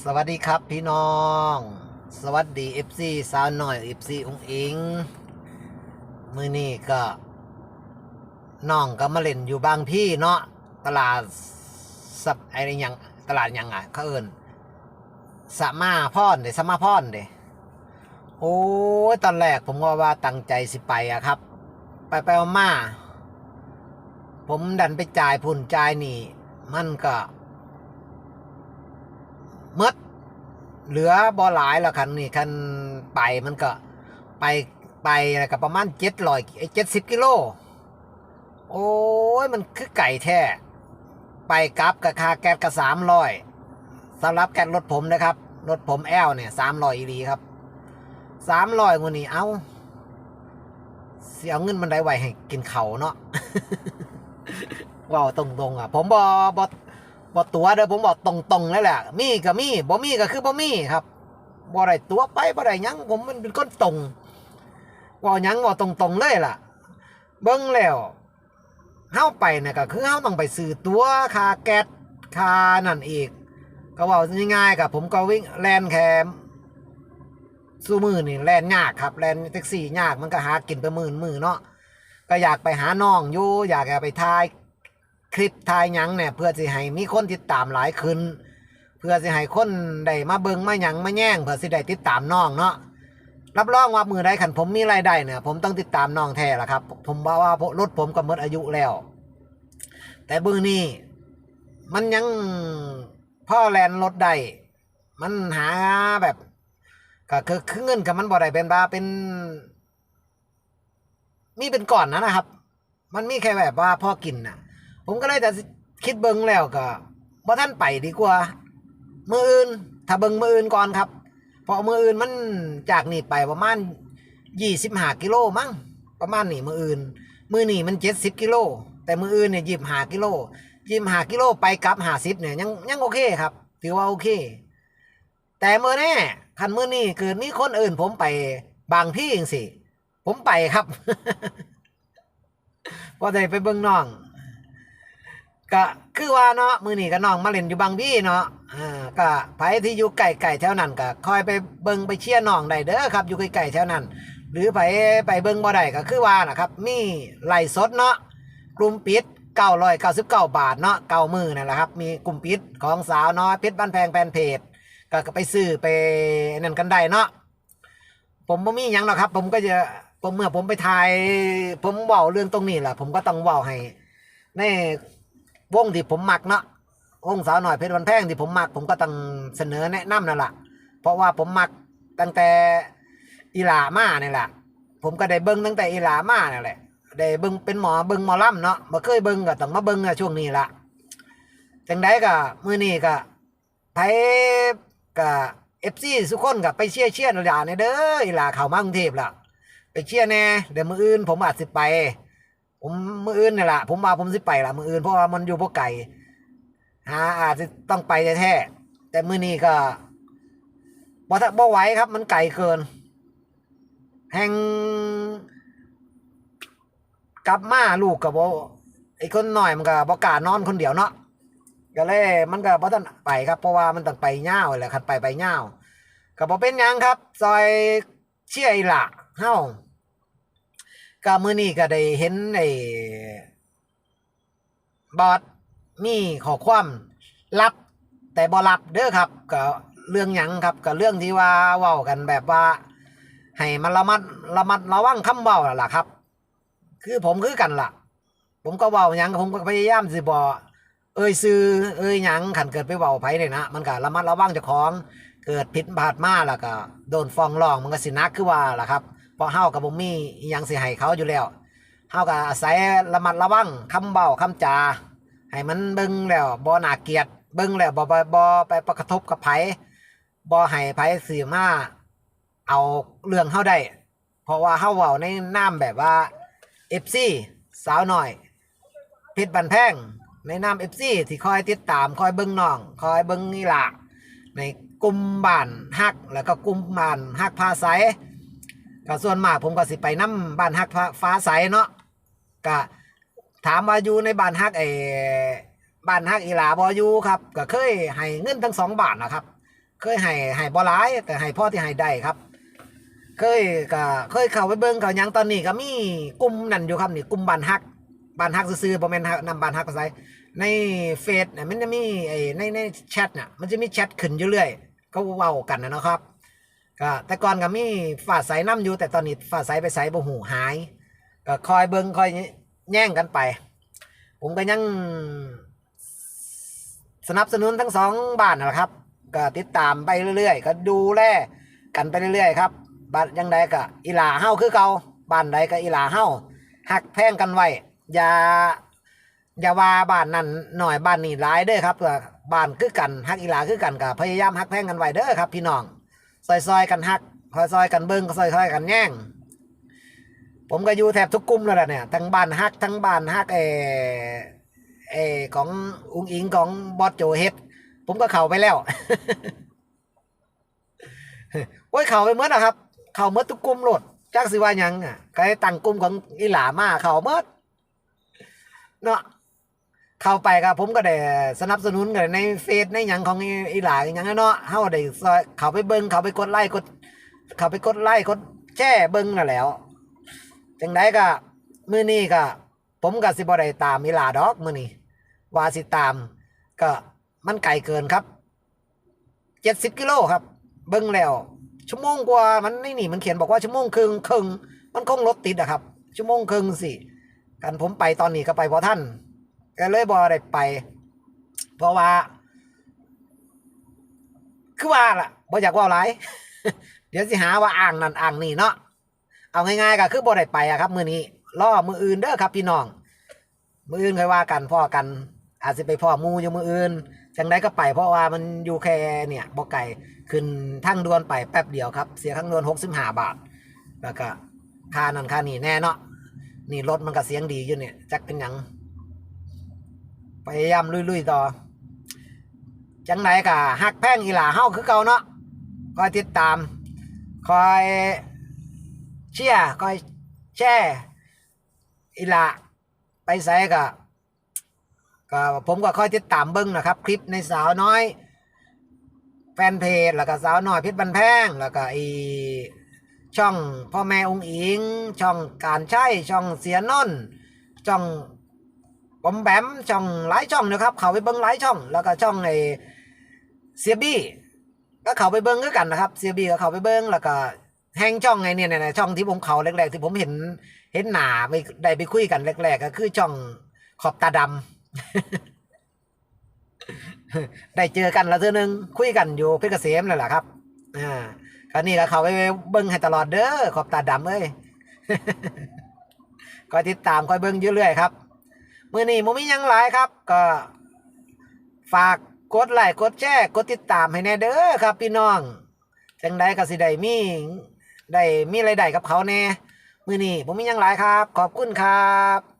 สวัสดีครับพี่น้อง สวัสดี FC สาวหน่อย FC องอิง มือนี้ก็น้องก็มาเล่นอยู่บางพี่เนาะตลาดสับไอ้นี่หยังตลาดยังอะเขาเอินสะมาพอนเดสมาพอนเดโอ้ยตอนแรกผมว่าว่าตั้งใจสิไปอะครับ ไปไปมา ผมดันไปจ่ายพุ่นจ่ายนี่ มันก็ มดเหลือบ่หลายแล้วคันนี่คันไปมันก็ไปไปแล้วก็ประมาณเจ็ดร้อยเจ็ดสิบกิโล โอ้ย มันคือไก่แท้ ไปกลับกับคาแก๊สก็สามร้อยสำหรับแก๊สรถผมนะครับ รถผมแอลเนี่ยสามร้อยอีรีครับสามร้อยวันนี้เอาเสียเงินมันได้ไหวให้กินเขาเนาะว้าวตรงๆอะ ผมบอบอ บอตัวเด้อผมบอกตรงๆเลยแหละมีก็มีบ่มีก็คือบ่มีครับบ่ได้ตัวไปบ่ได้หยังผมมันเป็นคนตรงเว่ายังเว่าตรงๆเลยล่ะ เบิ่งแล้วเฮาไปเนี่ยก็คือเฮาต้องไปซื้อตัวคาแก๊สคานั่นอีก ก็ว่าง่ายๆกับผมก็วิ่งแลนแค่สู้มือนี่แลนยากครับแลนแท็กซี่ยากมันก็หากินไปหมื่นมือเนาะก็อยากไปหาน้องอยู่อยากไปถ่าย คลิปถ่ายหยังเนี่ยเพื่อสิให้มีคนติดตามหลายขึ้น เพื่อสิให้คนได้มาเบิงมาหยังมาแย่งเพื่อสิได้ติดตามน้องเนาะรับรองว่ามือใดขันผมมีรายได้เนี่ยผมต้องติดตามน้องแท้ละครับ ผมบอกว่ารถผมก็หมดอายุแล้ว แต่บื้อนี้มันยังพ่อแลนรถได้มันหาแบบก็คือคือเงินกับมันบ่ได้เป็นบาเป็น มีเป็นก่อนนะนะครับ มันมีแค่แบบว่าพ่อกินน่ะ ผมก็เลยแต่คิดเบิ้งแล้วก็บ่ท่านไปดีกว่า มืออื่น ถ้าเบิ้งมืออื่นก่อนครับ เพราะมืออื่นมันจากนี่ไปประมาณยี่สิบห้ากิโลมั้งประมาณนี่มืออื่น มือนี่มันเจ็ดสิบกิโลแต่มืออื่นเนี่ยยี่สิบห้ากิโลยี่สิบห้ากิโลไปกลับห้าสิบเนี่ยยังยังโอเคครับ ถือว่าโอเค แต่เมื่อแน่คันมือนี่เกิดมีคนอื่น ผมไปบางที่เองสิผมไปครับก็ได้ไปเบิ่งน้อง ก็คือว่าเนาะมือนี้ก็น้องมาเล่นอยู่บางพี่เนาะอ่าก็ไผที่อยู่ไก่ไก่แถวนั้นก็คอยไปเบิงไปเชียร์น้องได้เด้อครับ อยู่ไก่ๆแถวนั้น หรือไผไปเบิงบ่ได้ก็คือว่านะครับ มีไลสดเนาะกลุ่มปิด999บาทเนาะเก้ามือนั่นแหละครับ มีกลุ่มปิดของสาวน้อยเพชรบ้านแพงแฟนเพจก็ก็ไปซื้อไปนั่นกันได้เนาะผมบ่มีหยังหรอกครับ ผมก็จะผมเมื่อผมไปถ่าย ผมเว้าเรื่องตรงนี้แหละผมก็ต้องเว้าให้ใน วงที่ผมมักเนาะวงสาวหน่อยเพชรวันแพงที่ผมมัก ผมก็ต้องเสนอแนะนำนั่นแหละเพราะว่าผมมักตั้งแต่อีหลามาเนี่ยแหละผมก็ได้เบิ้งตั้งแต่อีหลามาเนี่ยแหละได้เบิ้งเป็นหมอเบิ้งหมอลำเนาะมาเคยเบิ้งก็ต้องมาเบิ้งอะช่วงนี้ละจังไดก็มื้อนี้ก็ไผก็เอฟซีสุกคนก็ไปเชียร์เชียร์อีหลาเนี่ยเด้ออีหลาเข้ามากรุงเทพละไปเชียร์แน่เดี๋ยวมื้ออื่นผมอาจสิไป ผมมืออื่นนี่แหละผมมาผมสิไปละมืออื่นเพราะว่ามันอยู่พวกไก่หาอาจจะต้องไปแท้แต่มือนี้ก็บ่ทับ่ไหวครับ มันไกลเกิน แห่งกลับมาลูกกับบ่ไอ้คนหน่อยมันก็บ่กล้านอนคนเดียวเนาะก็เลยมันก็บ่ทันไปครับ เพราะว่ามันต้องไปย่าวแหละคันไปไปย่าวก็บ่เป็นยังครับ ซอยเชี่ยหละเฮา ก็มื้อนี้ก็ได้เห็นไอ้บอสมีขอความรับ แต่บ่รับเด้อครับ ก็เรื่องหยังครับก็เรื่องที่ว่าเว้ากันแบบว่า ให้มันระมัดระมัดระวังคำเว้านั่นล่ะครับ คือผมคือกันล่ะ ผมก็เว้าหยังผมก็พยายามสิบ่เอ้ยซื้อเอ้ยหยังขันเกิดไปเว้าไผเนี่ยนะมันก็ระมัดระวังเจ้าของ เกิดผิดพลาดมาแล้วก็ โดนฟ้องร้องมันก็สินักคือว่าล่ะครับ ราะเฮากับบ่มีอิหยังสิให้เขาอยู่แล้วเฮาก็อาศัยระมัดระวังคำเว้าคำจา ให้มันเบิ่งแล้วบ่น่าเกลียดเบิ่งแล้วบ่บ่บ่ไปกระทบกับไผบ่ให้ไผสิมาเอาเรื่องเฮาได้ เพราะว่าเฮาเว้าในนามแบบว่า FC สาวหน้อยเพชรบันแพงในนาม FC ที่คอยติดตามคอยเบิ่งน้อง คอยเบิ่งนี่ล่ะในกลุ่มบ้านฮักแล้วก็กลุ่มบ้านฮักพาไส ก็ส่วนมากผมก็สิไปน้ำบ้านฮักฟ้าฟาใสเนาะก็ถามว่าอยู่ในบ้านฮักไอ้บ้านฮักอีหลาบอยู่ครับ ก็เคยให้เงินทั้งสองบาทนะครับ เคยให้ให้บ่หลาย แต่ให้พ่อที่ให้ได้ครับ เคยก็เคยเข้าไปเบิ่งเขายังตอนนี้ก็มีกลุ่มนั่นอยู่ครับนี่กลุ่มบ้านฮักบ้านฮักซื่อๆบ่แม่นฮักนำบ้านฮักใสในเฟซเนี่ยมันจะมีไอ้ในในแชทน่ะมันจะมีแชทขึ้นอยู่เรื่อยก็เว้ากันนะนะครับ ก็แต่ก่อนก็มีฝาใสน้ำอยู่แต่ตอนนี้ฝาใสไปใสบ่หูหาย ก็คอยเบิ่งคอยแย่งกันไป ผมก็ยังสนับสนุนทั้งสองบ้านนะครับ ก็ติดตามไปเรื่อยๆ ก็ดูแลกันไปเรื่อยๆครับบ้านยังใดก็อีหลาเฮาคือเก่าบ้านใดก็อีหลาเฮาหักแพงกันไว้อย่าอย่าว่าบ้านนั้นหน่อยบ้านนี้หลายเด้อครับบ้านคือกันหักอีหลาคือกันก็พยายามหักแพงกันไว้เด้อครับ พี่น้อง ซอยๆกันหักซอยๆกันเบิ่งซอยๆกันแย่ง ผมก็อยู่แทบทุกกลุ่มแล้วล่ะเนี่ยทั้งบ้านฮักทั้งบ้านฮักเอเอของอุงอิงของบอสโจเฮดผมก็เข้าไปแล้วโอ้ยเข้าไปเมื่อนะครับ เข้าเมื่อทุกกลุ่มโหลดจักสิว่ายังอะก็ให้ตั้งกลุ่มของอีหลามาเข้าเมื่อเนาะ เข้าไปครับผมก็ได้สนับสนุนกันในเฟซในหยังของอีหลาอย่างนั้นเนาะเฮาได้ซอยเข้าไปเบิ่งเข้าไปกดไลค์กดเข้าไปกดไลค์กดแชร์เบิ่งน่ะแหล้วจังไดก็มื้อนี้ก็ผมก็สิบ่ได้ตามอีหลาดอกมื้อนี้ว่าสิตาม ก็มันไกลเกินครับ70กิโลครับ เบิ่งแล้ว ชั่วโมงกว่ามันนี่นี่มันเขียนบอกว่าชั่วโมงครึ่งครึ่งมันคงรถติดอะครับ ชั่วโมงครึ่งสิกันผมไปตอนนี้ก็ไปบ่ทัน ก็เลยบ่ได้ไป เพราะว่า คือว่าล่ะบ่อยากว่าหลายเดี๋ยวสิหาว่าอ่างนั่นอ่างนี่เนาะเอาง่ายๆก็คือบ่ได้ไปอะครับ มือนี้รอมืออื่นเด้อครับ พี่น้อง มืออื่นค่อยว่ากันพ่อกัน อาจสิไปพ่อมูอยู่มืออื่นจังไดก็ไปเพราะว่ามันอยู่แค่เนี่ยบ่ไกลขึ้นทางดวนไปแป๊บเดียวครับ เสียทางดวน65บห้าบาท แล้วก็ค่านั่นค่านี่แน่เนาะนี่รถมันก็เสียงดีอยู่เนี่ยจักเป็นยัง พยายามลุยๆต่อ จังไดก็ฮักแพ่งอีหล่าเฮาคือเก่าเนาะคอยติดตาม คอยเชียร์คอยแช่อีหละไปใส่ก็ก็ผมก็คอยติดตามเบิ้งนะครับ คลิปในสาวน้อย แฟนเพจแล้วก็สาวน้อยเพชรบันแพงแล้วก็อีช่องพ่อแม่องค์อิง ช่องการใช้ช่องเสียนนช่อง บอมแบมช่องหลายช่องนะครับ เขาไปเบิ้งหลายช่อง แล้วก็ช่องไอเสียบี้ก็เขาไปเบิ้งคือกันนะครับเซียบีก็เขาไปเบิ้งแล้วก็แห้งช่องไงเนี่ยเนี่ยช่องที่ผมเขาแรกๆที่ผมเห็นเห็นหนาไปได้ไปคุยกันแรกๆก็คือช่องขอบตาดำได้เจอกันแล้วเทื่อนึงคุยกันอยู่เพชรเกษมนั่นแหละครับอ่าคราวนี้ก็เขาไปเบิ้งให้ตลอดเด้อขอบตาดำเอ้ยก็ติดตามคอยเบิ้งอยู่เรื่อยครับ มื่อนี้มมียังหลายครับ ก็ฝากกดไลค์กดแชร์กดติดตามให้แน่เด้อครับ พี่น้องจังไดก็สิได้มีได้มีรายได้กับเขาแน่มื้อนี้ผมมียังหลายครับ ขอบคุณครับ